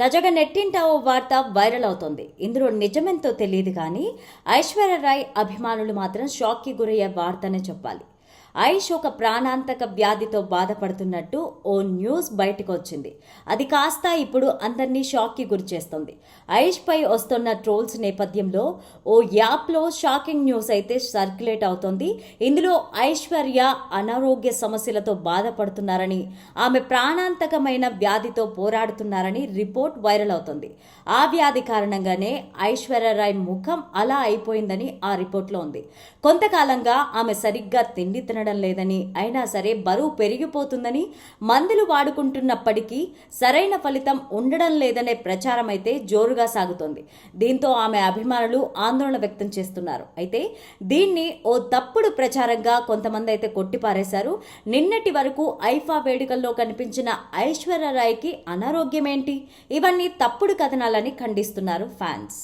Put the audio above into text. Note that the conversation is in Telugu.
తాజాగా నెట్టింట ఓ వార్త వైరల్ అవుతోంది. ఇందులో నిజమెంతో తెలియదు కానీ ఐశ్వర్య రాయ్ అభిమానులు మాత్రం షాక్కి గురయ్యే వార్తనే చెప్పాలి. ఐష్ ఒక ప్రాణాంతక వ్యాధితో బాధపడుతున్నట్టు ఓ న్యూస్ బయటకు వచ్చింది అది కాస్త ఇప్పుడు అందరినీ షాక్కి గురిచేస్తుంది. ఐష్ పై వస్తున్న ట్రోల్స్ నేపథ్యంలో ఓ యాప్లో షాకింగ్ న్యూస్ అయితే సర్క్యులేట్ అవుతోంది. ఇందులో ఐశ్వర్య అనారోగ్య సమస్యలతో బాధపడుతున్నారని ఆమె ప్రాణాంతకమైన వ్యాధితో పోరాడుతున్నారని రిపోర్ట్ వైరల్ అవుతుంది. ఆ వ్యాధి కారణంగానే ఐశ్వర్య రాయ్ ముఖం అలా అయిపోయిందని ఆ రిపోర్ట్లో ఉంది. కొంతకాలంగా ఆమె సరిగ్గా తిండి తినడం లేదని అయినా సరే బరువు పెరిగిపోతుందని మందులు వాడుకుంటున్నప్పటికీ సరైన ఫలితం ఉండడం లేదనే ప్రచారం అయితే జోరుగా సాగుతోంది. దీంతో ఆమె అభిమానులు ఆందోళన వ్యక్తం చేస్తున్నారు. అయితే దీన్ని ఓ తప్పుడు ప్రచారంగా కొంతమంది అయితే కొట్టిపారేశారు. నిన్నటి వరకు ఐఫా వేడుకల్లో కనిపించిన ఐశ్వర్య రాయ్కి అనారోగ్యం ఏంటి ఇవన్నీ తప్పుడు కథనాలని ఖండిస్తున్నారు ఫ్యాన్స్.